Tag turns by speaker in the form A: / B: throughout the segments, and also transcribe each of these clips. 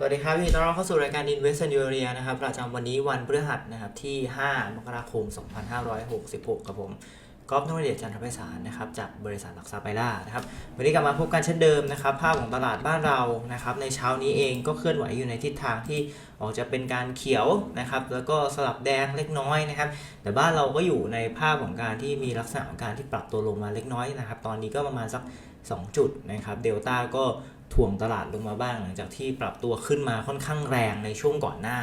A: สวัสดีครับยินดีต้อนรับเข้าสู่รายการ Invest in Area นะครับประจำวันนี้วันพฤหัสนะครับที่ 5 มกราคม 2566ครับผมกอล์ฟนวเดชจันทรไพศาลนะครับจากบริษัทหลักทรัพย์ไบล่านะครับวันนี้กลับมาพบกันเช่นเดิมนะครับ ภาพของตลาดบ้านเรานะครับ ในเช้านี้เองก็เคลื่อนไหวอยู่ในทิศทางที่ออกจะเป็นการเขียวนะครับ แล้วก็สลับแดงเล็กน้อยนะครับ แต่บ้านเราก็อยู่ในภาพของการที่มีลักษณะของการที่ปรับตัวลงมาเล็กน้อยนะครับ ตอนนี้ก็ประมาณสัก 2 จุดนะครับเดลต้าก็ ถ่วงตลาดลงมาบ้าง หลังจากที่ปรับตัวขึ้นมาค่อนข้างแรงในช่วงก่อนหน้า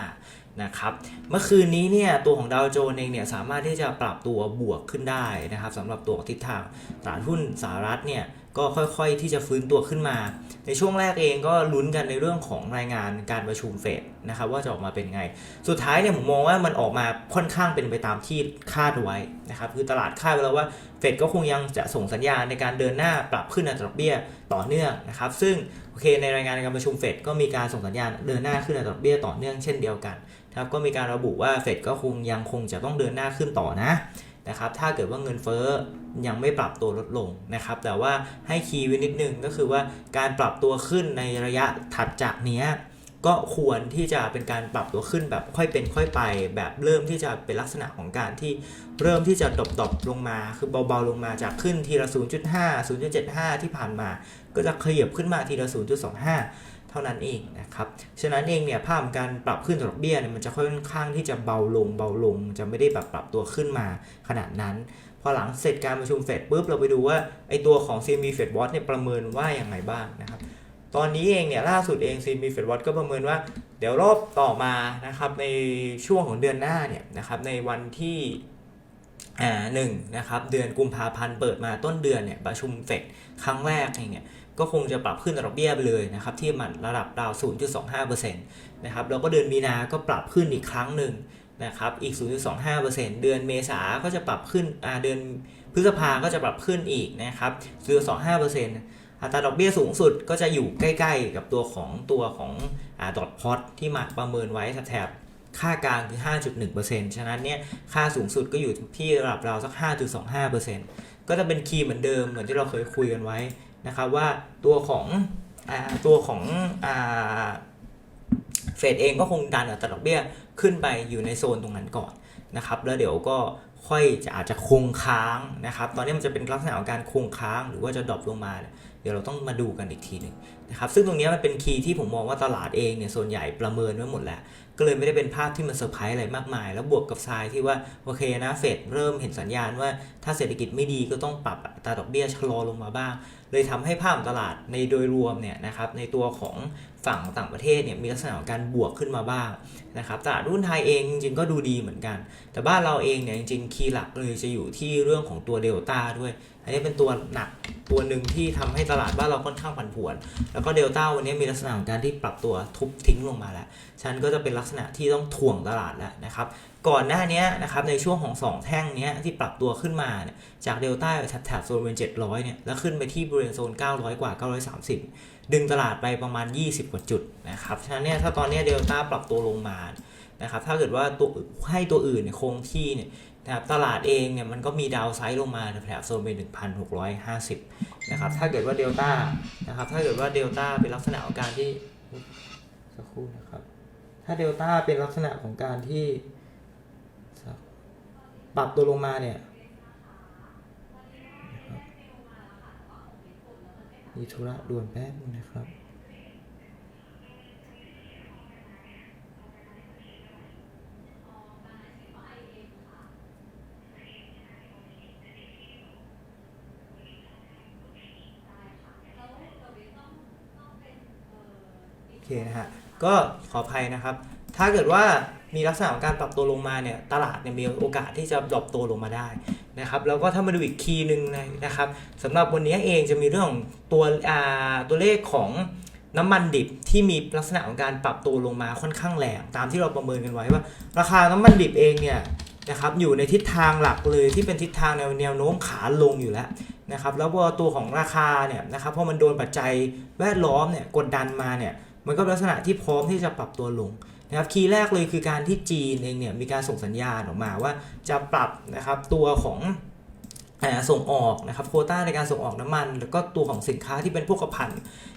A: นะครับเมื่อคืนนี้เนี่ยตัวของดาวโจนส์เองเนี่ยสามารถที่จะปรับตัวบวกขึ้นได้นะครับสำหรับตัวทิศทางตลาดหุ้นสหรัฐเนี่ย ก็ค่อยๆที่จะฟื้นตัวขึ้นมา ในช่วงแรกเองก็ลุ้นกันในเรื่องของรายงานการประชุมเฟดนะครับว่าจะออกมาเป็นไง สุดท้ายเนี่ยผมมองว่ามันออกมาค่อนข้างเป็นไปตามที่คาดไว้นะครับคือตลาดคาดไว้แล้วว่าเฟดก็คงยังจะส่งสัญญาณในการเดินหน้าปรับขึ้นอัตราดอกเบี้ยต่อเนื่องนะครับซึ่งโอเคในรายงานการประชุมเฟดก็มีการส่งสัญญาณเดินหน้าขึ้นอัตราดอกเบี้ยต่อเนื่องเช่นเดียวกันครับก็มีการระบุว่าเฟดก็คงยังคงจะต้องเดินหน้าขึ้นต่อนะ นะครับถ้าเกิดว่าเงินเฟ้อยังไม่ปรับตัวลดลงนะครับแต่ว่าให้คีย์ไว้นิดนึงก็คือว่าการปรับตัวขึ้นในระยะถัดจากนี้ก็ควรที่จะเป็นการปรับตัวขึ้นแบบค่อยเป็นค่อยไป แบบเริ่มที่จะเป็นลักษณะของการที่เริ่มที่จะดรอปๆลงมาคือเบาๆลงมาจากขึ้นทีละ 0.5 0.75 ที่ผ่านมา ก็จะขยับขึ้นมาทีละ 0.25 ท่านั้นเองนะครับฉะนั้นเองเนี่ยภาพการปรับขึ้นดอกเบี้ยเนี่ยมันจะค่อนข้างที่จะเบาลงเบาลง จะไม่ได้แบบปรับตัวขึ้นมาขนาดนั้นพอหลังเสร็จการประชุมเฟดปุ๊บเราไปดูว่าไอตัวของ CME Fed Watch เนี่ยประเมินว่าอย่างไรบ้างนะครับตอนนี้เองเนี่ยล่าสุดเองซีมีเฟดวัตก็ประเมินว่าเดี๋ยวรอบต่อมานะครับในช่วงของเดือนหน้าเนี่ยนะครับในวันที่อ่าหนึ่งนะครับเดือนกุมภาพันธ์เปิดมาต้นเดือนเนี่ยประชุมเฟดครั้งแรกเองเนี่ย ก็คงจะปรับขึ้นดอกเบี้ยไปเลยนะครับที่มันระดับดาว 0.25%นะครับแล้วก็เดือนมีนาก็ปรับขึ้นอีกครั้งหนึ่งนะครับอีก 0.25%เดือนเมษาก็จะปรับขึ้นเดือนพฤษภาก็จะปรับขึ้นอีกนะครับ 0.25%อัตราดอกเบี้ยสูงสุดก็จะอยู่ใกล้ ๆ กับตัวของตัวของดอทพอตที่มาประเมินไว้แถบค่ากลางคือ 5.1%ฉะนั้นเนี่ยค่าสูงสุดก็อยู่ที่ระดับราวสัก 5.25%ก็จะเป็นคีย์เหมือนเดิมเหมือนที่เราเคยคุยกันไว้ นะครับว่าตัวของอตัวของเฟดเองก็คงดันอัตราดอกเบี้ยขึ้นไปอยู่ในโซนตรงนั้นก่อนนะครับแล้วเดี๋ยวก็ค่อยจะอาจจะคงค้างนะครับ ตอนนี้มันจะเป็นลักษณะของการคงค้างหรือว่าจะดรอปลงมา เดี๋ยวเราต้องมาดูกันอีกทีหนึ่งนะครับ ซึ่งตรงนี้มันเป็นคีย์ที่ผมมองว่าตลาดเองเนี่ยส่วนใหญ่ประเมินไว้หมดแล้ว ก็เลยไม่ได้เป็นภาพที่มันเซอร์ไพรส์อะไรมากมาย แล้วบวกกับทรายที่ว่าโอเคนะเฟดเริ่มเห็นสัญญาณว่าถ้าเศรษฐกิจไม่ดีก็ต้องปรับอัตราดอกเบี้ยชะลอลงมาบ้าง ยทำให้ภาพของตลาดในโดยรวมเนี่ยนะครับในตัวของฝั่งต่างประเทศเนี่ยมีลักษณะของการบวกขึ้นมาบ้างนะครับตลาดหุ้นไทยเองจริงๆก็ดูดีเหมือนกัน แต่บ้านเราเองเนี่ยจริงๆคีย์หลักเลยจะอยู่ที่เรื่องของตัวเดลต้าด้วย อันนี้เป็นตัวหนักตัวหนึ่งที่ทำให้ตลาดบ้านเราค่อนข้างผันผวน แล้วก็เดลต้าวันนี้มีลักษณะของการที่ปรับตัวทุบทิ้งลงมาแล้วฉันก็จะเป็นลักษณะที่ต้องถ่วงตลาดแล้วนะครับ ก่อนหน้านี้นะครับในช่วงของ 2 แท่งนี้ที่ปรับตัวขึ้นมาเนี่ยจากเดลต้าแถบแถบโซนเป็น700เนี่ยแล้วขึ้นไปที่บริเวณโซน 900 กว่า 930 ดึงตลาดไปประมาณ 20 กว่าจุดนะครับฉะนั้นเนี่ยถ้าตอนนี้เดลต้าปรับตัวลงมานะครับถ้าเกิดว่าตัวให้ตัวอื่นเนี่ยคงที่เนี่ยนะครับตลาดเองเนี่ยมันก็มีดาวไซด์ลงมาแถบโซนเป็น1,650นะครับถ้าเกิดว่าเดลต้านะครับถ้าเกิดว่าเดลต้าเป็นลักษณะของการที่สักครู่นะครับถ้าเดลต้าเป็นลักษณะของการที่ ปรับตัวลงมาเนี่ยนะครับมีธุระด่วนแป๊บนึงนะครับโอเคนะฮะ ก็ขออภัยนะครับ ถ้าเกิดว่ามีลักษณะของการปรับตัวลงมาเนี่ยตลาดเนี่ยมีโอกาสที่จะดรอปตัวลงมาได้นะครับแล้วก็ถ้ามาดูอีกคีย์หนึ่งนะครับสำหรับวันนี้เองจะมีเรื่องของตัวอ่าตัวเลขของน้ำมันดิบที่มีลักษณะของการปรับตัวลงมาค่อนข้างแรงตามที่เราประเมินกันไว้ว่า ราคาน้ำมันดิบเองเนี่ยนะครับอยู่ในทิศทางหลักเลยที่เป็นทิศทางแนวแนวโน้มขาลงอยู่แล้วนะครับแล้วพอตัวของราคาเนี่ยนะครับพอมันโดนปัจจัยแวดล้อมเนี่ยกดดันมาเนี่ยมันก็ลักษณะที่พร้อมที่จะปรับตัวลง นะครับคีย์แรกเลยคือการที่จีนเองเนี่ยมีการส่งสัญญาณออกมาว่าจะปรับนะครับตัวของส่งออกนะครับโคต้าในการส่งออกน้ำมัน แล้วก็ตัวของสินค้าที่เป็นพวกกระพัน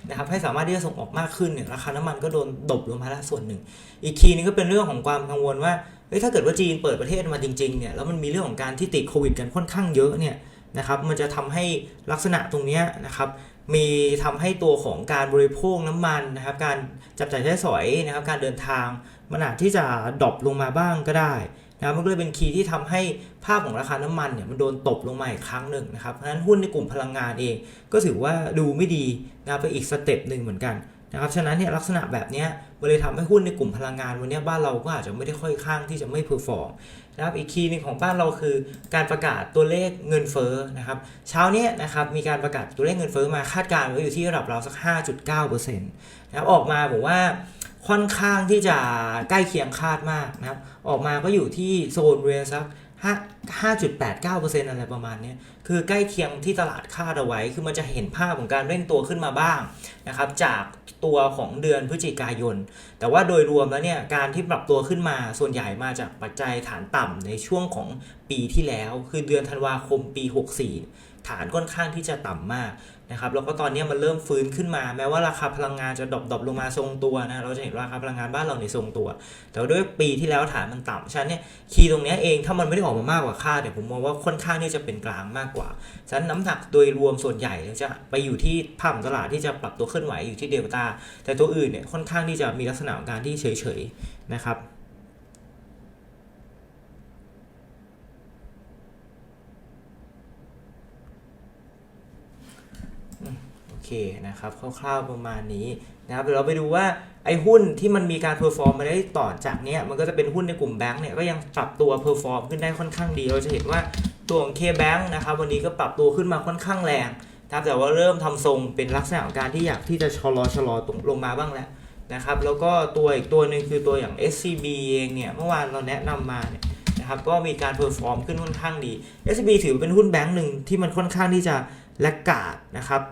A: นะครับให้สามารถที่จะส่งออกมากขึ้นเนี่ยราคาน้ำมันก็โดนดบลงมาแล้วส่วนหนึ่ง อีกทีนึงก็เป็นเรื่องของความกังวลว่าเฮ้ยถ้าเกิดว่าจีนเปิดประเทศมาจริงๆเนี่ยแล้วมันมีเรื่องของการที่ติดโควิดกันค่อนข้างเยอะเนี่ยนะครับมันจะทำให้ลักษณะตรงเนี้ยนะครับ มีทำให้ตัวของการบริโภคน้ำมันนะครับ การจับจ่ายใช้สอยนะครับ การเดินทางมันอาจที่จะดรอปลงมาบ้างก็ได้นะครับมันก็เลยเป็นคีย์ที่ทำให้ภาพของราคาน้ำมันเนี่ยมันโดนตบลงมาอีกครั้งหนึ่งนะครับเพราะฉะนั้นหุ้นในกลุ่มพลังงานเอง ก็ถือว่าดูไม่ดีนะไปอีกสเต็ปหนึ่งเหมือนกันนะครับฉะนั้นเนี่ยลักษณะแบบนี้มันเลยทำให้หุ้นในกลุ่มพลังงานวันนี้บ้านเราก็อาจจะไม่ได้ค่อยข้างที่จะไม่เพอร์ฟอร์ม นะครับอีกคีย์หนึ่งของบ้านเราคือ การประกาศตัวเลขเงินเฟ้อนะครับเช้าเนี้ยนะครับมีการประกาศตัวเลขเงินเฟ้อมาคาดการณ์ไว้อยู่ที่ระดับเราวสัก 5.9%นะครับออกมาผมว่าค่อนข้างที่จะใกล้เคียงคาดมากนะครับออกมาก็อยู่ที่โซนเรนสัก5.89%อะไรประมาณนี้คือใกล้เคียงที่ตลาดคาดเอาไว้ คือมันจะเห็นภาพของการเร่งตัวขึ้นมาบ้างนะครับจาก ตัวของเดือนพฤศจิกายน แต่ว่าโดยรวมแล้วเนี่ยการที่ปรับตัวขึ้นมาส่วนใหญ่มาจากปัจจัยฐานต่ำในช่วงของปีที่แล้ว คือเดือนธันวาคมปี 64 ฐานค่อนข้างที่จะต่ำมาก นะครับแล้วก็ตอนนี้มันเริ่มฟื้นขึ้นมา แม้ว่าราคาพลังงานจะดรอปๆลงมาทรงตัวนะเราจะเห็นว่าราคาพลังงานบ้านเราในทรงตัว แต่ด้วยปีที่แล้วฐานมันต่ำฉะนั้นเนี่ยคีย์ตรงนี้เองถ้ามันไม่ได้ออกมามากกว่าคาดเนี่ยผมมองว่าค่อนข้างที่จะเป็นกลางมากกว่าฉะนั้นน้ำหนักโดยรวมส่วนใหญ่จะไปอยู่ที่ภาพของตลาดที่จะปรับตัวเคลื่อนไหวอยู่ที่เดลต้าแต่ตัวอื่นเนี่ยค่อนข้างที่จะมีลักษณะของการที่เฉยๆนะครับ เคนะครับคร่าวๆประมาณนี้นะครับเดี๋ยวเราไปดูว่าไอ้หุ้นที่มันมีการเพอร์ฟอร์มมาได้ต่อจากเนี้ยมันก็จะเป็นหุ้นในกลุ่มแบงก์เนี่ยก็ยังปรับตัวเพอร์ฟอร์มขึ้นได้ค่อนข้างดี เราจะเห็นว่าตัวของ K-Bank นะครับวันนี้ก็ปรับตัวขึ้นมาค่อนข้างแรงนะครับแต่ว่าเริ่มทำทรงเป็นลักษณะของการที่อยากที่จะชะลอชะลอตรงลงมาบ้างแล้วนะครับแล้วก็ตัวอีกตัวหนึ่งคือตัวอย่าง SCB เองเนี่ยเมื่อวานเราแนะนำมาเนี่ยนะครับก็มีการเพอร์ฟอร์มขึ้นค่อนข้างดี SCB ถือเป็นหุ้นแบงก์หนึ่งที่มันค่อนข้างที่จะแลกกาดนะครับ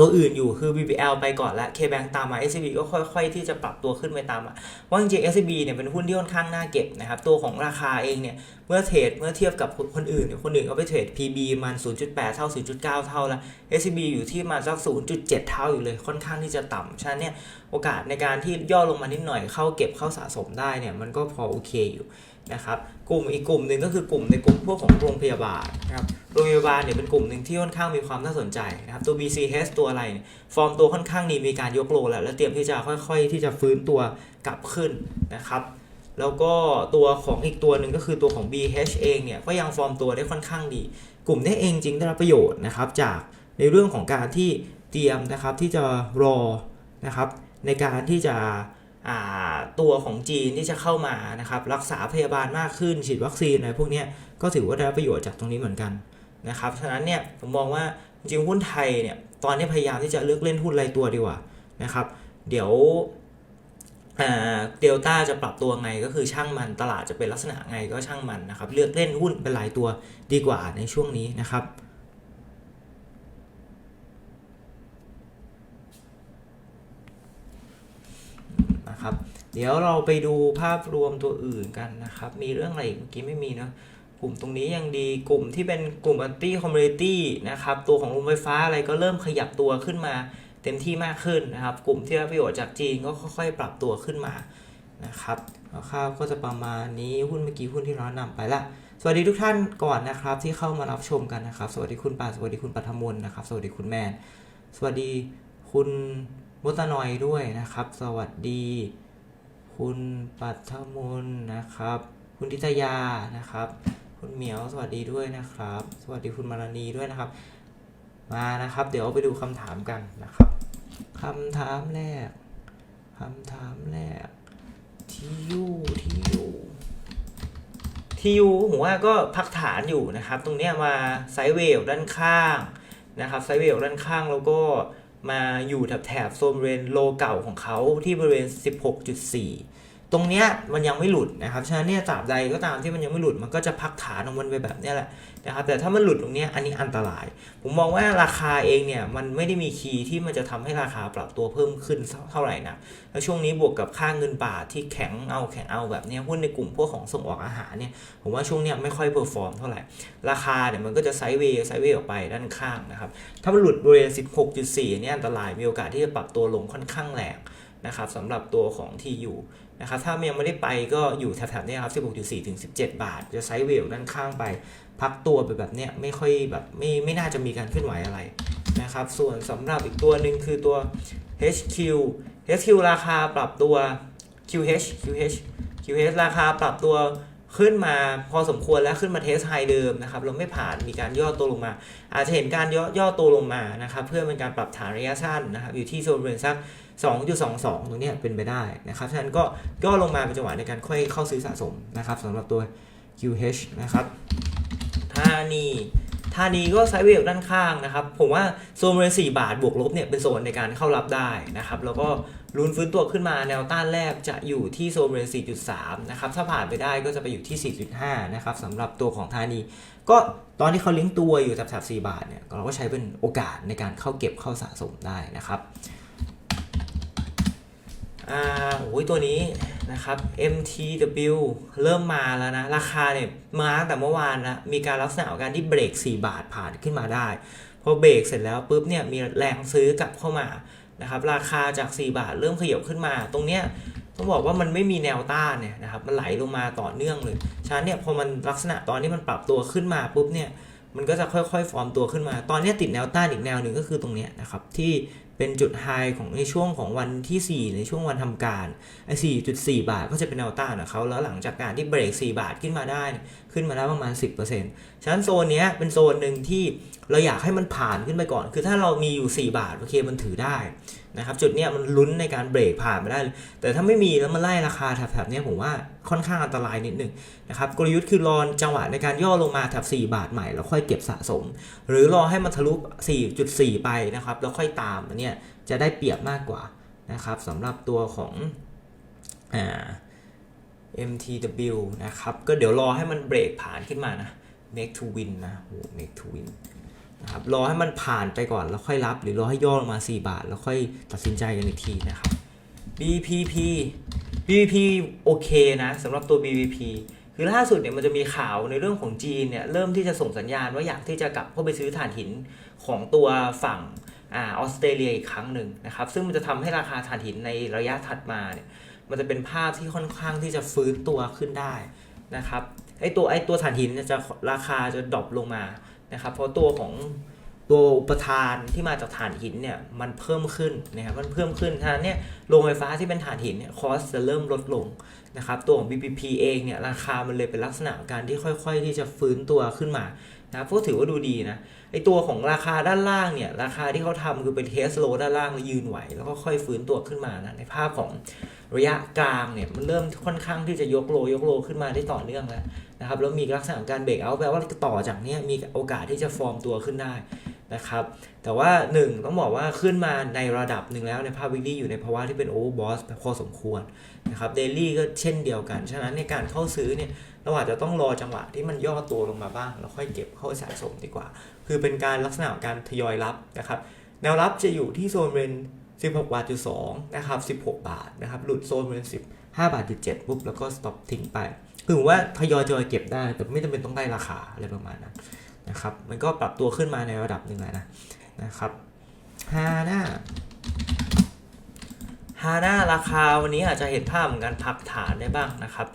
A: ตัวอื่นอยู่คือ BBL ไปก่อนแล้ว KBank ตามมา SCB ก็ค่อย ๆ ที่จะปรับตัวขึ้นไปตามมาว่าจริงๆ SCB เนี่ยเป็นหุ้นที่ค่อนข้างน่าเก็บนะครับ ตัวของราคาเองเนี่ย เมื่อเทรดเมื่อเทียบกับคนอื่นเนี่ยคนอื่นเขาไปเทรด PB มัน 0.8 เท่า 0.9 เท่าแล้ว SCB อยู่ที่มาสัก 0.7 เท่าอยู่เลยค่อนข้างที่จะต่ำฉะนั้นเนี่ยโอกาสในการที่ย่อลงมานิดหน่อยเข้าเก็บเข้าสะสมได้เนี่ยมันก็พอโอเคอยู่ นะครับกลุ่มอีกกลุ่มหนึ่งก็คือกลุ่มในกลุ่มพวกของโรงพยาบาลนะครับโรงพยาบาลเนี่ยเป็นกลุ่มหนึ่งที่ค่อนข้างมีความน่าสนใจนะครับตัว BCH ตัวอะไรเนี่ยฟอร์มตัวค่อนข้างดีมีการยกโลแล้วแล้วเตรียมที่จะค่อย ๆ ที่จะฟื้นตัวกลับขึ้นนะครับแล้วก็ตัวของอีกตัวหนึ่งก็คือตัวของ BH เองเนี่ยก็ยังฟอร์มตัวได้ค่อนข้างดี กลุ่มนี้เองจริงได้รับประโยชน์นะครับจากในเรื่องของการที่เตรียมนะครับที่จะรอนะครับในการที่จะอ่า ตัวของจีนที่จะเข้ามานะครับรักษาพยาบาลมากขึ้นฉีดวัคซีนอะไรพวกนี้ก็ถือว่าได้ประโยชน์จากตรงนี้เหมือนกันนะครับฉะนั้นเนี่ยผมมองว่าจริงๆหุ้นไทยเนี่ยตอนนี้พยายามที่จะเลือกเล่นหุ้นรายตัวดีกว่านะครับ เดี๋ยวเดลต้าจะปรับตัวไงก็คือช่างมันตลาดจะเป็นลักษณะไงก็ช่างมันนะครับ เลือกเล่นหุ้นเป็นรายตัวดีกว่าในช่วงนี้นะครับ นะครับ เดี๋ยวเราไปดูภาพรวมตัวอื่นกันนะครับ มีเรื่องอะไรเมื่อกี้ไม่มีเนอะกลุ่มตรงนี้ยังดีกลุ่มที่เป็นกลุ่มอันตี้คอมมูนิตี้นะครับ ตัวของโรงไฟฟ้าอะไรก็เริ่มขยับตัวขึ้นมา เต็มที่มากขึ้นนะครับ กลุ่มที่ได้ประโยชน์จากจีนก็ค่อยๆ ปรับตัวขึ้นมานะครับคร่าวก็จะประมาณนี้หุ้นเมื่อกี้หุ้นที่เรานำไปละสวัสดีทุกท่านก่อนนะครับ ที่เข้ามารับชมกันนะครับ สวัสดีคุณปาสวัสดีคุณปัทมนนะครับ สวัสดีคุณแมนสวัสดีคุณ มุตนอยด้วยนะครับ สวัสดี คุณปัทมนนะครับ คุณทิตยานะครับ คุณเหมียวสวัสดีด้วยนะครับ สวัสดีคุณมารานีด้วยนะครับ มานะครับ เดี๋ยวไปดูคำถามกันนะครับคำถามแรกคำถามแรกที่ยูที่ยูที่ยูผมว่าก็พักฐานอยู่นะครับ ตรงเนี้ยมาไซด์เวลด้านข้างนะครับไซด์เวลด้านข้างแล้วก็ มาอยู่แถบแถบโซนบริเวณโลเก่าของเขาที่บริเวณ 16.4 ตรงเนี้ยมันยังไม่หลุดนะครับ ฉะนั้นเนี่ยตราบใดก็ตามที่มันยังไม่หลุดมันก็จะพักฐานของมันไปแบบนี้แหละนะครับ แต่ถ้ามันหลุดตรงเนี้ยอันนี้อันตราย ผมมองว่าราคาเองเนี่ยมันไม่ได้มีคีย์ที่มันจะทำให้ราคาปรับตัวเพิ่มขึ้นเท่าไหร่นะแล้วช่วงนี้บวกกับค่าเงินบาทที่แข็งเอาแข็งเอาแบบนี้หุ้นในกลุ่มพวกของส่งออกอาหารเนี่ยผมว่าช่วงนี้ไม่ค่อยเพอร์ฟอร์มเท่าไหร่ ราคาเนี่ยมันก็จะไซด์เวย์ไซด์เวย์ออกไปด้านข้างนะครับ ถ้ามันหลุดบริเวณ 16.4อันนี้อันตรายมีโอกาสที่จะปรับตัวลงค่อนข้างแรงนะครับสำหรับตัวของ TU นะครับถ้ามยังไม่ได้ไปก็อยู่แถบๆนี้ครับ 16.4 ถึง 17 บาท จะไซด์เวลด้านข้างไป พักตัวไปแบบเนี้ยไม่ค่อยแบบไม่ไม่น่าจะมีการเคลื่อนไหวอะไรนะครับ ส่วนสำหรับอีกตัวหนึ่งคือตัว HQ HQ ราคาปรับตัว QH QH QH ราคาปรับตัว ขึ้นมาพอสมควรแล้วขึ้นมาเทสไฮเดิมนะครับเราไม่ผ่านมีการย่อตัวลงมา อาจจะเห็นการย่อย่อตัวลงมานะครับเพื่อเป็นการปรับฐานระยะสั้นนะครับอยู่ที่โซนบริเวณสัก 2.22 ตรงนี้เป็นไปได้นะครับฉะนั้นก็ย่อลงมาเป็นจังหวะในการค่อยเข้าซื้อสะสมนะครับสำหรับตัว QH นะครับถ้านี่ ธานีก็ไซด์เวฟด้านข้างนะครับ ผมว่าโซนบริเวณ4บาทบวกลบเนี่ยเป็นโซนในการเข้ารับได้นะครับ แล้วก็ลุ้นฟื้นตัวขึ้นมาแนวต้านแรกจะอยู่ที่โซนบริเวณ4.3 นะครับ ถ้าผ่านไปได้ก็จะไปอยู่ที่ 4.5 นะครับสำหรับตัวของธานี ก็ตอนที่เขาเลี้ยงตัวอยู่แถบๆ4บาทเนี่ยเราก็ใช้เป็นโอกาสในการเข้าเก็บเข้าสะสมได้นะครับ อ่าโอ้ยตัวนี้นะครับ MTW เริ่มมาแล้วนะ ราคาเนี่ยมาตั้งแต่เมื่อวานนะ มีการลักษณะของการที่เบรก 4 บาทผ่านขึ้นมาได้ พอเบรกเสร็จแล้วปุ๊บเนี่ยมีแรงซื้อกลับเข้ามานะครับ ราคาจาก 4 บาทเริ่มขยับขึ้นมา ตรงเนี้ยต้องบอกว่ามันไม่มีแนวต้านเนี่ยนะครับ มันไหลลงมาต่อเนื่องเลยฉะนั้นเนี่ยพอมันลักษณะตอนที่มันปรับตัวขึ้นมาปุ๊บเนี่ยมันก็จะค่อยๆ ฟอร์มตัวขึ้นมา ตอนนี้ติดแนวต้านอีกแนวหนึ่งก็คือตรงเนี้ยนะครับที่ เป็นจุดไฮของในช่วงของวันที่ 4 ในช่วงวันทำการไอ้สี่บาทก็จะเป็นแนวต้านของเขาแล้วหลังจากการที่เบรก 4 บาทขึ้นมาได้ ขึ้นมาได้ประมาณ 10%ฉะนั้นโซนเนี้ยเป็นโซนหนึ่งที่เราอยากให้มันผ่านขึ้นไปก่อน คือถ้าเรามีอยู่ 4 บาทโอเคมันถือได้ นะครับจุดเนี้ยมันลุ้นในการเบรกผ่านไปได้ แต่ถ้าไม่มีแล้วมันไล่ราคาแถบๆนี้ผมว่าค่อนข้างอันตรายนิดหนึ่งนะครับกลยุทธ์คือรอจังหวะในการย่อลงมาแถบ4 บาทใหม่แล้วค่อยเก็บสะสม หรือรอให้มันทะลุ 4.4 ไปนะครับแล้วค่อยตามอันเนี้ยจะได้เปรียบมากกว่านะครับสำหรับตัวของอ่า MTW นะครับ ก็เดี๋ยวรอให้มันเบรกผ่านขึ้นมานะ make to win นะโห make to win นะครับรอให้มันผ่านไปก่อนแล้วค่อยรับ หรือรอให้ย่อลงมา 4 บาท แล้วค่อยตัดสินใจกันอีกทีนะครับ BPP BPP โอเคนะสำหรับตัว BPP คือล่าสุดเนี่ยมันจะมีข่าวในเรื่องของจีนเนี่ยเริ่มที่จะส่งสัญญาณว่าอยากที่จะกลับเข้าไปซื้อถ่านหินของตัวฝั่งออสเตรเลียอีกครั้งหนึ่งนะครับ ซึ่งมันจะทำให้ราคาถ่านหินในระยะถัดมาเนี่ยมันจะเป็นภาพที่ค่อนข้างที่จะฟื้นตัวขึ้นได้นะครับไอตัวไอตัวถ่านหินจะราคาจะดรอปลงมา นะครับเพราะตัวของตัวอุปทานที่มาจากถ่านหินเนี่ยมันเพิ่มขึ้นนะครับมันเพิ่มขึ้นทางเนี่ยโรงไฟฟ้าที่เป็นถ่านหินเนี่ยคอสจะเริ่มลดลงนะครับตัวของ BPP เองเนี่ยราคามันเลยเป็นลักษณะการที่ค่อย ๆ ที่จะฟื้นตัวขึ้นมานะพวกถือว่าดูดีนะไอตัวของราคาด้านล่างเนี่ยราคาที่เขาทำคือเป็นเทสโลด้านล่างยืนไหว แล้วก็ค่อยฟื้นตัวขึ้นมานะในภาพของ ระยะกลางเนี่ยมันเริ่มค่อนข้างที่จะยกโลยกโลขึ้นมาได้ต่อเนื่องแล้วนะครับแล้วมีลักษณะของการเบรกเอาแปลว่าต่อจากนี้มีโอกาสที่จะฟอร์มตัวขึ้นได้นะครับแต่ว่า 1 ต้องบอกว่าขึ้นมาในระดับหนึ่งแล้วในภาพวิกฤตอยู่ในภาวะที่เป็นโอเวอร์บอสพอสมควรนะครับเดลี่ก็เช่นเดียวกัน ฉะนั้นในการเข้าซื้อเนี่ยเราอาจจะต้องรอจังหวะที่มันย่อตัวลงมาบ้าง แล้วค่อยเก็บเข้าสะสมดีกว่า คือเป็นการลักษณะของการทยอยรับนะครับแนวรับจะอยู่ที่โซนเรน 16 บาทจุด2นะครับ 16 บาทนะครับ หลุดโซนเรน15 บาทจุด7ปุ๊บ แล้วก็สต็อปทิ้งไป คือว่าทยอยทยอยเก็บได้ แต่ไม่จำเป็นต้องได้ราคาอะไรประมาณนั้นนะครับ มันก็ปรับตัวขึ้นมาในระดับหนึ่งแล้วนะ นะครับฮาน่าฮาน่าราคาวันนี้อาจจะเห็นภาพเหมือนกันพักฐานได้บ้างนะครับ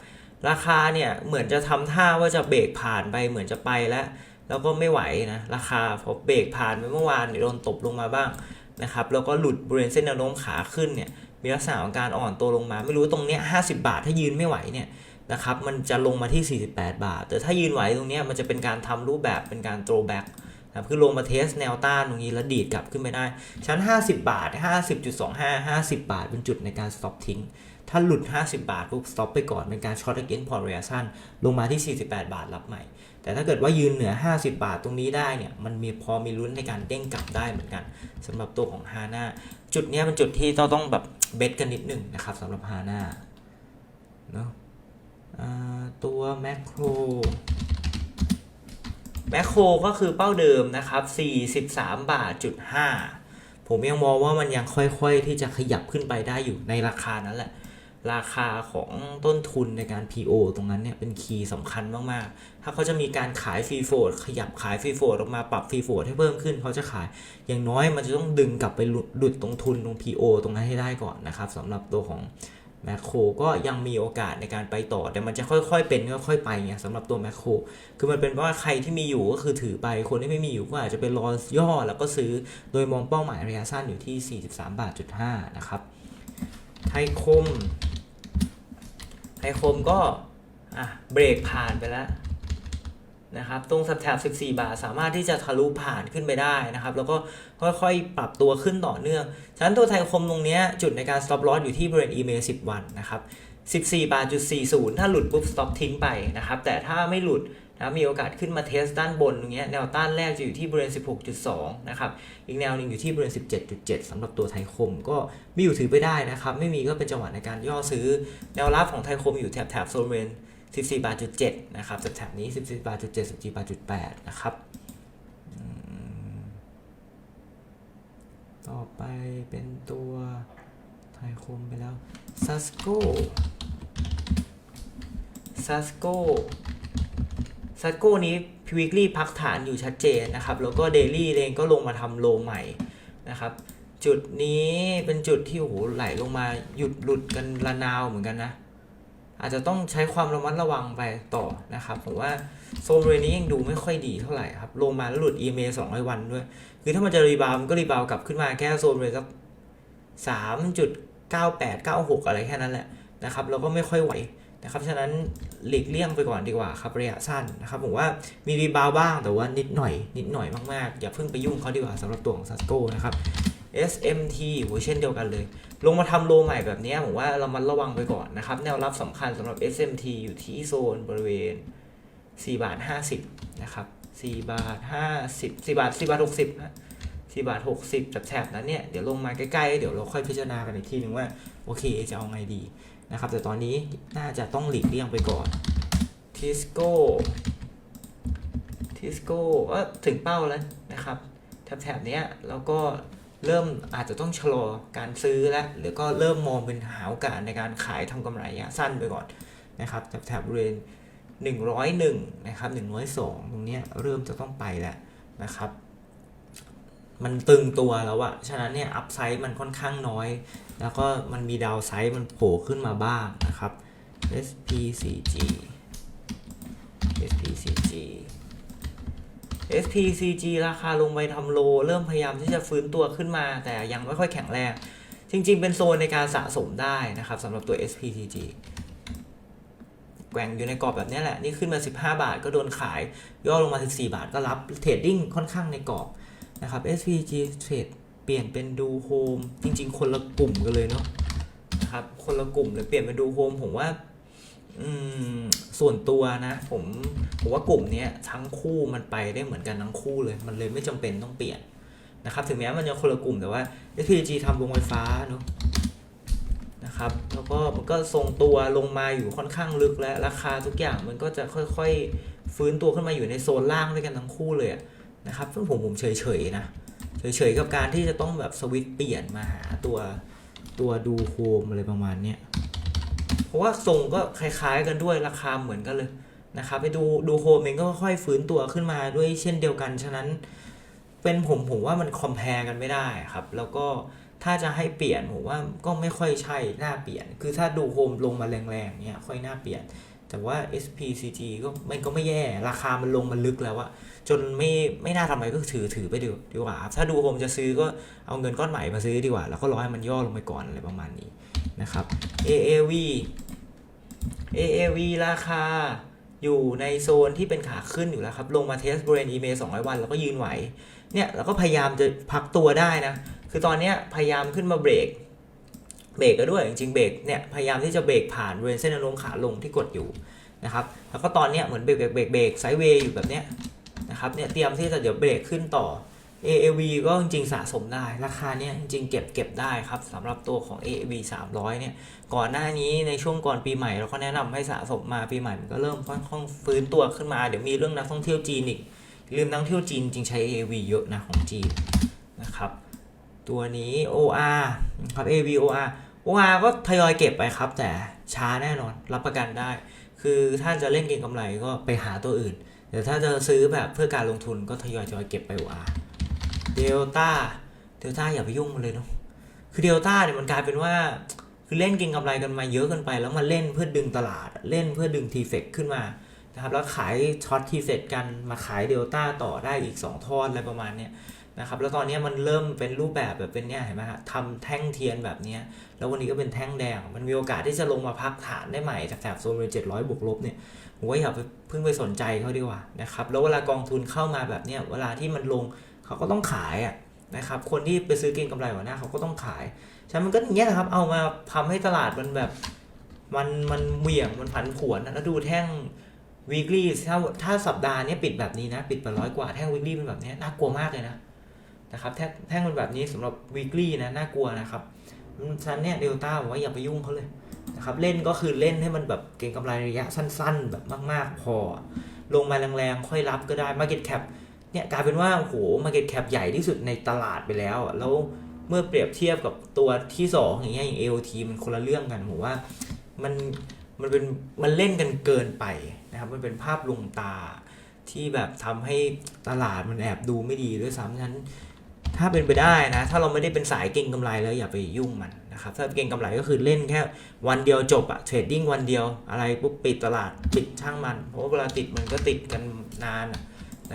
A: ราคาเนี่ยเหมือนจะทำท่าว่าจะเบรกผ่านไปเหมือนจะไปแล้ว แล้วก็ไม่ไหวนะ ราคาพอเบรกผ่านไปเมื่อวานเนี่ยโดนตบลงมาบ้าง นะครับแล้วก็หลุดบริเวณเส้นแนวโน้มขาขึ้นเนี่ยมีลักษณะของการอ่อนตัวลงมา ไม่รู้ตรงเนี้ยห้บาทถ้ายืนไม่ไหวเนี่ยนะครับมันจะลงมาที่ 48 บาท แต่ถ้ายืนไหวตรงเนี้ยมันจะเป็นการทำรูปแบบเป็นการ throw back รับคือลงมาเทสแนวต้านตรงนี้แล้วดีดกลับขึ้นไปได้ ชั้น 50 บาท 50.25 50 บาท เป็นจุดในการ stop ทิ้ง ถ้าหลุด 50 บาทปุ๊บ stop ไปก่อนเป็นการ short against port reaction ลงมาที่ 48 บาทรับใหม่ แต่ถ้าเกิดว่ายืนเหนือ 50 บาทตรงนี้ได้เนี่ยมันมีพอมีลุ้นในการเด้งกลับได้เหมือนกันสำหรับตัวของฮาน่าจุดนี้เป็นจุดที่เราต้องแบบเบสกันนิดหนึ่งนะครับสำหรับฮาน่าเนาะตัวแมคโคร แมคโครก็คือเป้าเดิมนะครับ 43 บาทจุด5ผมยังมองว่ามันยังค่อยๆที่จะขยับขึ้นไปได้อยู่ในราคานั้นแหละ ราคาของต้นทุนในการ PO ตรงนั้นเนี่ยเป็นคีย์สำคัญมากๆ ถ้าเขาจะมีการขายฟรีโฟดขยับขายฟรีโฟดออกมาปรับฟรีโฟดให้เพิ่มขึ้นเขาจะขาย อย่างน้อยมันจะต้องดึงกลับไปดหลุดตรงทุนตรง PO ตรงนั้นให้ได้ก่อนนะครับสำหรับตัวของ แมคโครก็ยังมีโอกาสในการไปต่อ แต่มันจะค่อยๆเป็นค่อยๆไปเนี่ยสำหรับตัวแมคโครคือมันเป็นว่าใครที่มีอยู่ก็คือถือไปคนที่ไม่มีอยู่ก็อาจจะเป็นรอย่อแล้วก็ซื้อโดยมองเป้าหมายระยะสั้นอยู่ที่ 43 บาทจุด5นะครับไทยคมไทยคมก็อะเบรกผ่านไปแล้ว นะครับตรงสับแถบ14 บาท สามารถที่จะทะลุผ่านขึ้นไปได้นะครับ แล้วก็ค่อยๆ ปรับตัวขึ้นต่อเนื่อง ฉะนั้นตัวไทยคมตรงนี้จุดในการ stop loss อยู่ที่บริเวณ EMA 10 วันนะครับ14 บาทจุด40 ถ้าหลุดปุ๊บ stop ทิ้งไปนะครับ แต่ถ้าไม่หลุดนะมีโอกาสขึ้นมาเทสด้านบนตรงนี้แนวต้านแรกจะอยู่ที่บริเวณ 16.2 นะครับ อีกแนวหนึ่งอยู่ที่บริเวณ 17.7สำหรับตัวไทยคม ก็มีอยู่ถือไปได้นะครับ ไม่มีก็เป็นจังหวะในการย่อซื้อ แนวรับของไทยคมอยู่แถบแถบโซนบริเวณ 14บาทจุด7นะครับแถบนี้ 14บาทจุด7 14บาทจุด8นะครับต่อไปเป็นตัวไทยคมไปแล้วซัสโกซัสโกซัสโกนี้พิวิกลี่พักฐานอยู่ชัดเจนนะครับ แล้วก็เดลี่เองก็ลงมาทำโลใหม่นะครับ จุดนี้เป็นจุดที่โอ้โหไหลลงมาหยุดหลุดกันระนาวเหมือนกันนะ อาจจะต้องใช้ความระมัดระวังไปต่อนะครับผมว่าโซนบริเวณนี้ยังดูไม่ค่อยดีเท่าไหร่ครับลงมาแล้วหลุด EMA 200 วันด้วย คือถ้ามันจะรีบาวด์มันก็รีบาวด์กลับขึ้นมาแค่โซนบริเวณสักสามจุดเก้าแปดเก้าหกอะไรแค่นั้นแหละนะครับแล้วก็ไม่ค่อยไหวนะครับฉะนั้นหลีกเลี่ยงไปก่อนดีกว่าครับระยะสั้นนะครับผมว่ามีรีบาวด์บ้างแต่ว่านิดหน่อย นิดหน่อยมากๆ อย่าเพิ่งไปยุ่งเขาดีกว่าสำหรับตัวของซัสโกนะครับ SMT โหเช่นเดียวกันเลย ลงมาทำโลใหม่แบบนี้ผมว่าเรามันระวังไปก่อนนะครับ แนวรับสำคัญสำหรับ SMT อยู่ที่โซนบริเวณ 4 บาท 50 นะครับ 4 บาท 50 4 บาท 4 บาท 60นะ4บาท 60แถบๆนั้นเนี่ย เดี๋ยวลงมาใกล้ๆ เดี๋ยวเราค่อยพิจารณากันอีกทีหนึ่งว่า โอเคจะเอาไงดีนะครับ แต่ตอนนี้น่าจะต้องหลีกเลี่ยงไปก่อนทิสโก้ทิสโก้ก็ถึงเป้าแล้วนะครับแถบๆเนี้ยแล้วก็ เริ่มอาจจะต้องชะลอการซื้อแล้วหรือก็เริ่มมองเป็นหาโอกาสในการขายทำกำไรระยะสั้นไปก่อนนะครับแถบบริเวณ101นะครับ102 ตรงนี้เริ่มจะต้องไปแล้วนะครับ มันตึงตัวแล้วอะฉะนั้นเนี่ยอัพไซด์มันค่อนข้างน้อย แล้วก็มันมีดาวไซด์มันโผล่ขึ้นมาบ้างนะครับ SPCG SPCG SPCG ราคาลงไปทำโล เริ่มพยายามที่จะฟื้นตัวขึ้นมา แต่ยังไม่ค่อยแข็งแรง จริง ๆ เป็นโซนในการสะสมได้นะครับสำหรับตัว SPCG แกว่งอยู่ในกรอบแบบนี้แหละ นี่ขึ้นมา 15 บาทก็โดนขาย ย่อลงมา 14 บาทก็รับเทรดดิ้งค่อนข้างในกรอบนะครับ SPG เทรดเปลี่ยนเป็นดูโฮมจริง ๆ คนละกลุ่มกันเลยเนาะนะครับคนละกลุ่มเลยเปลี่ยนเป็นดูโฮมผมว่า ส่วนตัวนะผมผมว่ากลุ่มนี้ทั้งคู่มันไปได้เหมือนกันทั้งคู่เลย มันเลยไม่จำเป็นต้องเปลี่ยนนะครับถึงแม้มันจะคนละกลุ่มแต่ว่า SPG ทำโรงไฟฟ้าเนาะนะครับแล้วก็มันก็ทรงตัวลงมาอยู่ค่อนข้างลึกและราคาทุกอย่างมันก็จะค่อยๆ ฟื้นตัวขึ้นมาอยู่ในโซนล่างด้วยกันทั้งคู่เลยนะครับซึ่งผมผมเฉยๆนะเฉยๆกับการที่จะต้องแบบสวิตเปลี่ยนมาหาตัวตัวดูโฮมอะไรประมาณเนี้ย ราะว่าทรงก็คล้ายๆกันด้วยราคาเหมือนกันเลยนะครับไปดูดูโฮมเองก็ค่อยฟื้นตัวขึ้นมาด้วยเช่นเดียวกัน ฉะนั้นเป็นผมผมว่ามันคอมเพลกันไม่ได้ครับ แล้วก็ถ้าจะให้เปลี่ยนผมว่าก็ไม่ค่อยใช่น่าเปลี่ยน คือถ้าดูโฮมลงมาแรงๆเนี่ยค่อยน่าเปลี่ยน แต่ว่า SPCG ก็มันก็ไม่แย่ ราคามันลงมันลึกแล้วอะจนไม่ไม่น่าทำอะไรก็ถือถือไปดีดีกว่าถ้าดูโฮมจะซื้อก็เอาเงินก้อนใหม่มาซื้อดีกว่า แล้วก็รอให้มันย่อลงไปก่อนอะไรประมาณนี้ นะครับ AAV AAV ราคาอยู่ในโซนที่เป็นขาขึ้นอยู่แล้วครับ ลงมาเทสบริเวณ EMA 200 วัน แล้วก็ยืนไหว เนี่ยแล้วก็พยายามจะพักตัวได้นะ คือตอนนี้พยายามขึ้นมาเบรก เบรกก็ด้วย จริงๆเบรกเนี่ย พยายามที่จะเบรกผ่านบริเวณเส้นแนวโน้มขาลงที่กดอยู่นะครับ แล้วก็ตอนนี้เหมือนเบรกเบรกเบรกเบรกไซด์เวย์อยู่แบบเนี้ยนะครับ เนี่ยเตรียมที่จะเดี๋ยวเบรกขึ้นต่อ AAV ก็จริงสะสมได้ราคาเนี้ยจริงเก็บเก็บได้ครับสำหรับตัวของ AAV 300 เนี่ยก่อนหน้านี้ในช่วงก่อนปีใหม่เราก็แนะนำให้สะสมมาปีใหม่มันก็เริ่มค่อนข้างฟื้นตัวขึ้นมาเดี๋ยวมีเรื่องนักท่องเที่ยวจีนอีกลืมนักท่องเที่ยวจีนจริงใช้ AAV เยอะนะของจีนนะครับตัวนี้ OR ครับ AAV OR OR ก็ทยอยเก็บไปครับ แต่ช้าแน่นอนรับประกันได้ คือถ้าจะเล่นเก็งกำไรก็ไปหาตัวอื่นแต่ถ้าจะซื้อแบบเพื่อการลงทุนก็ทยอยทยอยเก็บไป OR เดลต้าเดลต้าอย่าไปยุ่งมันเลยเนาะคือเดลต้าเนี่ยมันกลายเป็นว่า คือเล่นเก็งกำไรกันมาเยอะเกินไป แล้วมาเล่นเพื่อดึงตลาด เล่นเพื่อดึงทีเฟกขึ้นมานะครับแล้วขายช็อตทีเฟกกันมาขายเดลต้าต่อได้อีก 2 ทอดอะไรประมาณเนี้ยนะครับแล้วตอนนี้มันเริ่มเป็นรูปแบบแบบเป็นเนี้ยเห็นไหมฮะทำแท่งเทียนแบบเนี้ยแล้ววันนี้ก็เป็นแท่งแดง มันมีโอกาสที่จะลงมาพักฐานได้ใหม่จากแถบโซนบริเจ็ดร้อยบวกลบเนี่ยผมว่าอย่าเพิ่งไปสนใจเขาดีกว่านะครับแล้วเวลากองทุนเข้ามาแบบเนี้ยเวลาที่มันลง เขาก็ต้องขายอะนะครับ คนที่ไปซื้อเก็งกำไรหัวหน้าเขาก็ต้องขายฉะนั้นมันก็อย่างเงี้ยนะครับ เอามาทำให้ตลาดมันแบบมันมันเหวี่ยงมันผันผวนแล้วดูแท่ง weekly ถ้าถ้าสัปดาห์นี้ปิดแบบนี้นะ ปิดไปร้อยกว่าแท่ง weekly เป็นแบบนี้น่ากลัวมากเลยนะนะครับแท่งแท่งมันแบบนี้สำหรับ weekly นะน่ากลัวนะครับฉะนั้นเนี่ยเดลต้าบอกว่าอย่าไปยุ่งเขาเลยนะครับเล่นก็คือเล่นให้มันแบบเก็งกำไรระยะสั้น ๆ แบบมาก ๆ พอ ลงมาแรงๆ ค่อยรับก็ได้ market cap เนี่ยกลายเป็นว่าโอ้โห market cap ใหญ่ที่สุดในตลาดไปแล้วอะแล้วเมื่อเปรียบเทียบกับตัวที่สองอย่างเงี้ยอย่าง AOT มันคนละเรื่องกันผมว่ามันมันเป็นมันเล่นกันเกินไปนะครับมันเป็นภาพลวงตาที่แบบทำให้ตลาดมันแอบดูไม่ดีด้วยซ้ำฉะนั้นถ้าเป็นไปได้นะ ถ้าเราไม่ได้เป็นสายเก่งกำไรแล้วอย่าไปยุ่งมันนะครับถ้าเก่งกำไรก็คือเล่นแค่วันเดียวจบอะเทรดดิ้งวันเดียวอะไรปุ๊บปิดตลาดปิดช่างมัน เพราะว่าเวลาติดมันก็ติดกันนานอะ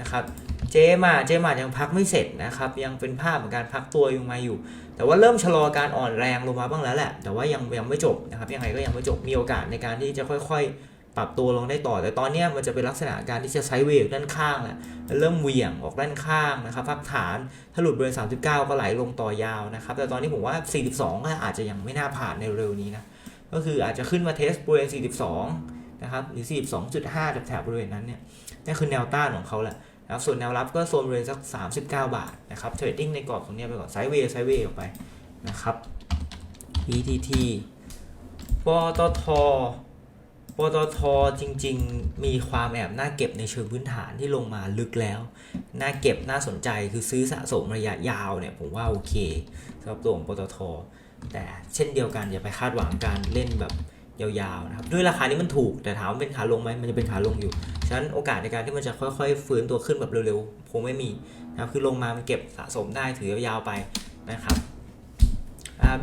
A: นะครับเจมาเจมายังพักไม่เสร็จนะครับยังเป็นภาพของการพักตัวอยู่มาอยู่ แต่ว่าเริ่มชะลอการอ่อนแรงลงมาบ้างแล้วแหละ แต่ว่ายังยังไม่จบนะครับยังไงก็ยังไม่จบมีโอกาสในการที่จะค่อย ๆ ปรับตัวลงได้ต่อ แต่ตอนนี้มันจะเป็นลักษณะการที่จะไซด์เวย์ด้านข้างแหละเริ่มเหวี่ยงออกด้านข้างนะครับพักฐานถ้าหลุดบริเวณ39 ก็ไหลลงต่อยาวนะครับแต่ตอนนี้ผมว่า 42 ก็อาจจะยังไม่น่าผ่านในเร็วนี้นะก็คืออาจจะขึ้นมาเทสบริเวณ42นะครับหรือ 42.5แถบๆบริเวณนั้นเนี่ยนี่คือแนวต้านของเขาแหละ นะครับส่วนแนวรับก็โซนบริเวณสัก 39 บาทนะครับเทรดดิ้งในกรอบตรงเนี้ยไปก่อนไซด์เวย์ไซด์เวย์ออกไปนะครับ PTT ปตทปตทจริง ๆ มีความแอบน่าเก็บในเชิงพื้นฐานที่ลงมาลึกแล้ว น่าเก็บน่าสนใจคือซื้อสะสมระยะยาวเนี่ยผมว่าโอเคสำหรับตัวของปตท แต่เช่นเดียวกันอย่าไปคาดหวังการเล่นแบบ ยาวๆนะครับด้วยราคานี้มันถูกแต่ถามว่าเป็นขาลงไหมมันจะเป็นขาลงอยู่ ฉะนั้นโอกาสในการที่มันจะค่อยๆ ฟื้นตัวขึ้นแบบเร็วๆคงไม่มีนะครับคือลงมามันเก็บสะสมได้ถือยาวๆไปนะครับ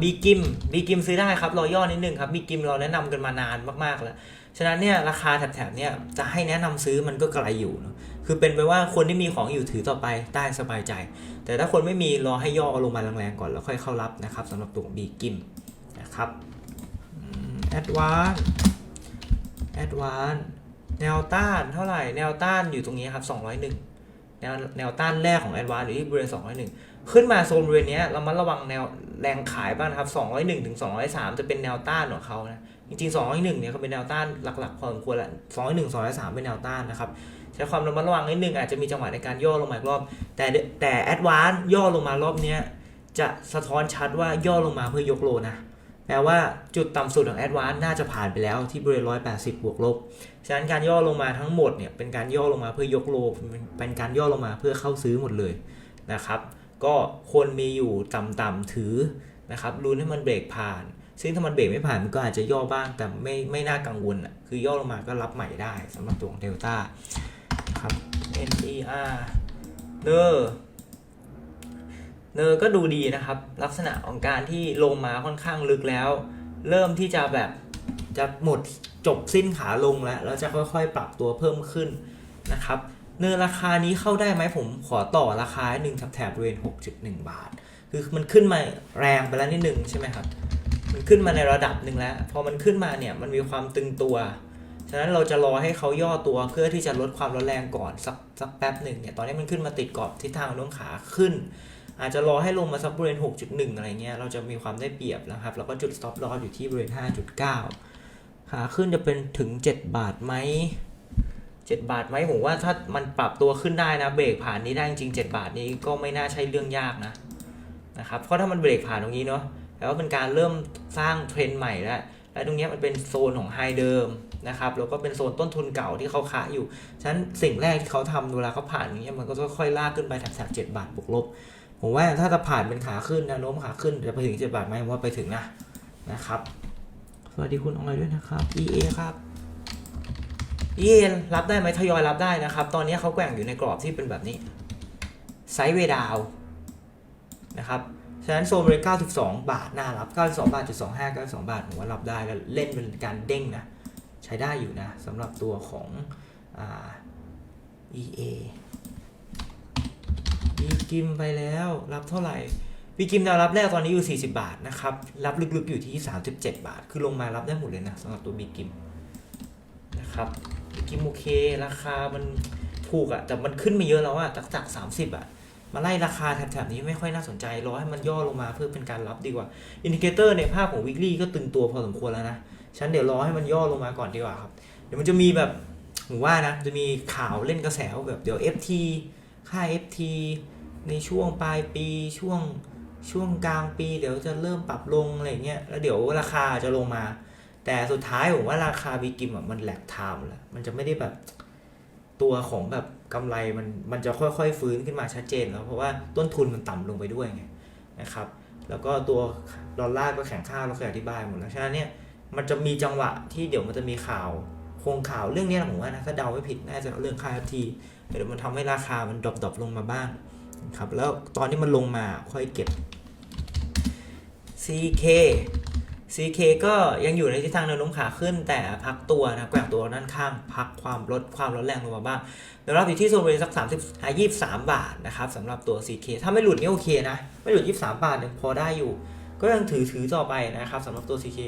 A: บีกิมบีกิมซื้อได้ครับรอย่อนิดนึงครับบีกิมเราแนะนำกันมานานมากๆแล้วฉะนั้นเนี่ยราคาแถบๆเนี่ยจะให้แนะนำซื้อมันก็ไกลอยู่เนอะคือเป็นไปว่าคนที่มีของอยู่ถือต่อไปได้สบายใจ แต่ถ้าคนไม่มีรอให้ย่อลงมาแรงๆก่อนแล้วค่อยเข้ารับนะครับสำหรับตัวบีกิมนะครับ แอดวานแอดวานแนวต้านเท่าไหร่ แนวต้านอยู่ตรงนี้ครับ 201 แนวแนวต้านแรกของแอดวานอยู่ที่บริเวณ 201 ขึ้นมาโซนบริเวณนี้เรามาระวังแนวแรงขายบ้างนะครับ 201 ถึง 203 จะเป็นแนวต้านของเขานะ จริงๆ 201 เนี่ยเขาเป็นแนวต้านหลักๆพอสมควรแหละ 201 203 เป็นแนวต้านนะครับ ใช้ความระมัดระวังนิดนึงอาจจะมีจังหวะในการย่อลงมาอีกรอบ แต่แต่แอดวานย่อลงมารอบนี้จะสะท้อนชัดว่าย่อลงมาเพื่อยกโลนะ แปลว่าจุดต่ำสุดของแอดวานน่าจะผ่านไปแล้วที่บริเวณ180 บวกลบ ฉะนั้นการย่อลงมาทั้งหมดเนี่ยเป็นการย่อลงมาเพื่อยกโลเป็นการย่อลงมาเพื่อเข้าซื้อหมดเลยนะครับ ก็คนมีอยู่ต่ำๆถือนะครับรุ้นให้มันเบรกผ่าน ซึ่งถ้ามันเบรกไม่ผ่านมันก็อาจจะย่อบ้างแต่ไม่ไม่น่ากังวลอะคือย่อลงมาก็รับใหม่ได้สำหรับตัวของเดลต้าครับ NER เนอร์ เนอร์ก็ดูดีนะครับ ลักษณะของการที่ลงมาค่อนข้างลึกแล้ว เริ่มที่จะแบบจะหมดจบสิ้นขาลงแล้วแล้วจะค่อยๆ ปรับตัวเพิ่มขึ้นนะครับ เนอร์ราคานี้เข้าได้ไหมผมขอต่อราคาหนึ่งแถบบริเวณ6.1 บาท คือมันขึ้นมาแรงไปแล้วนิดนึงใช่ไหมครับ มันขึ้นมาในระดับหนึ่งแล้ว พอมันขึ้นมาเนี่ยมันมีความตึงตัว ฉะนั้นเราจะรอให้เขาย่อตัวเพื่อที่จะลดความร้อนแรงก่อนสักสักแป๊บหนึ่งเนี่ย ตอนนี้มันขึ้นมาติดกรอบทิศทางโน้มขาขึ้น อาจจะรอให้ลงมาสักบริเวณ 6.1 อะไรเงี้ย เราจะมีความได้เปรียบนะครับ แล้วก็จุด stop loss อยู่ที่บริเวณ 5.9 ขาขึ้นจะเป็นถึง 7 บาทไหม 7 บาทไหมผมว่าถ้ามันปรับตัวขึ้นได้นะ เบรกผ่านนี้ได้จริง 7 บาทนี้ก็ไม่น่าใช่เรื่องยากนะนะครับ เพราะถ้ามันเบรกผ่านตรงนี้เนาะแล้วเป็นการเริ่มสร้างเทรนด์ใหม่แล้วและตรงนี้มันเป็นโซนของไฮเดิมนะครับ แล้วก็เป็นโซนต้นทุนเก่าที่เขาค้าอยู่ ฉะนั้นสิ่งแรกที่เขาทำเวลาเขาผ่านอย่างเงี้ยมันก็ค่อยๆลากขึ้นไปแถบๆ7บาทบวกลบ ผมว่าถ้าจะผ่านเป็นขาขึ้นแนวโน้มขาขึ้นจะไปถึง7บาทไหมผมว่าไปถึงนะนะครับ สวัสดีคุณออยด้วยนะครับ EA ครับ EA รับได้ไหมทยอยรับได้นะครับ ตอนนี้เขาแกว่งอยู่ในกรอบที่เป็นแบบนี้ไซด์เวดาวนะครับฉะนั้นโซนบริ92 บาทน่ารับ 92 บาทจุด25 92 บาทผมว่ารับได้แล้วเล่นเป็นการเด้งนะ ใช้ได้อยู่นะสำหรับตัวของอ่า EA บีกิมไปแล้ว รับเท่าไหร่บีกิมแนวรับแรกตอนนี้อยู่ 40 บาทนะครับ รับลึกๆอยู่ที่ 37 บาท คือลงมารับได้หมดเลยนะสำหรับตัวบีกิมนะครับบีกิมโอเค ราคามันถูกอะแต่มันขึ้นมาเยอะแล้วอะจากจาก30อะมาไล่ราคาแถบๆนี้ไม่ค่อยน่าสนใจรอให้มันย่อลงมาเพื่อเป็นการรับดีกว่าอินดิเคเตอร์ในภาพของ weekly ก็ตึงตัวพอสมควรแล้วนะฉันเดี๋ยวรอให้มันย่อลงมาก่อนดีกว่าครับ เดี๋ยวมันจะมีแบบผมว่านะจะมีข่าวเล่นกระแสแบบเดี๋ยว FT ค่า FT ในช่วงปลายปีช่วงช่วงกลางปีเดี๋ยวจะเริ่มปรับลงอะไรเงี้ยแล้วเดี๋ยวราคาจะลงมา แต่สุดท้ายผมว่าราคาบีกิมอะมันแหลกไทม์แหละมันจะไม่ได้แบบตัวของแบบกำไรมันมันจะค่อยๆฟื้นขึ้นมาชัดเจนแล้วเพราะว่าต้นทุนมันต่ำลงไปด้วยไงนะครับ แล้วก็ตัวดอลลาร์ก็แข็งค่าเราเคยอธิบายหมดแล้วฉะนั้นเนี่ยมันจะมีจังหวะที่เดี๋ยวมันจะมีข่าว ครงข่าวเรื่องนี้ผมว่านะถ้าเดาไม่ผิดน่าจะเรื่องค่า FT เดี๋ยวมันทำให้ราคามันดรอปๆลงมาบ้างนะครับแล้วตอนที่มันลงมาค่อยเก็บ CK CK ก็ยังอยู่ในทิศทางแนวโน้มขาขึ้น แต่พักตัวนะแกว่งตัวด้านข้าง พักความลดความร้อนแรงลงมาบ้างเดี๋ยวรับอยู่ที่โซนบริเวณสัก30อะ23 บาทนะครับสำหรับตัว CK ถ้าไม่หลุดนี่โอเคนะ ไม่หลุด 23 บาทยังพอได้อยู่ ก็ยังถือถือต่อไปนะครับสำหรับตัว CK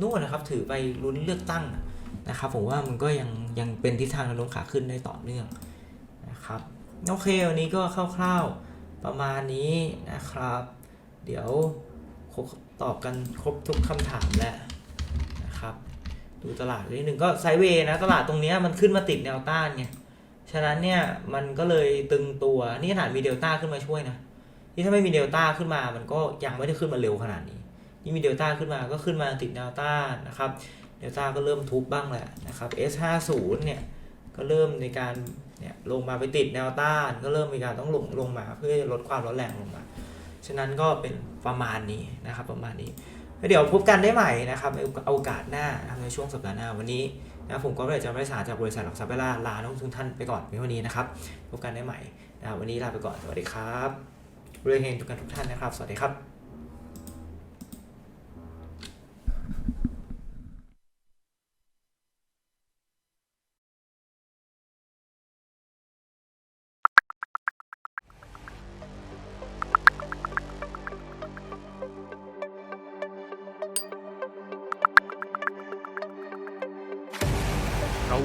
A: นู่นนะครับถือไปลุ้นเลือกตั้งนะ นะครับผมว่ามันก็ยังยังเป็นทิศทางแนวโน้มขาขึ้นได้ต่อเนื่องนะครับโอเควันนี้ก็คร่าวๆประมาณนี้นะครับ เดี๋ยวตอบกันครบทุกคำถามแล้วนะครับดูตลาดนิดหนึ่งก็ไซเวย์นะตลาดตรงเนี้ยมันขึ้นมาติดแนวต้านไงฉะนั้นเนี่ยมันก็เลยตึงตัวนี่ขนาดมีเดลต้าขึ้นมาช่วยนะที่ถ้าไม่มีเดลต้าขึ้นมามันก็ยังไม่ได้ขึ้นมาเร็วขนาดนี้ นี่มีเดลต้าขึ้นมาก็ขึ้นมาติดแนวต้านนะครับ เดลต้าก็เริ่มทุบบ้างแหละนะครับ S50 เนี่ยก็เริ่มในการเนี่ยลงมาไปติดแนวต้าน ก็เริ่มมีการต้องลงลงมาเพื่อลดความร้อนแรงลงมา ฉะนั้นก็เป็นประมาณนี้นะครับประมาณนี้เดี๋ยวพบกันได้ใหม่นะครับในโอกาสหน้าในช่วงสัปดาห์หน้าวันนี้นะผมก็เลยจะไม่สารจากบริษัทหลักทรัพย์เวลาลาทุกท่านไปก่อนในวันนี้นะครับพบกันได้ใหม่นะวันนี้ลาไปก่อนสวัสดีครับเรื่องเฮงทุกท่านทุกท่านนะครับ สวัสดีครับ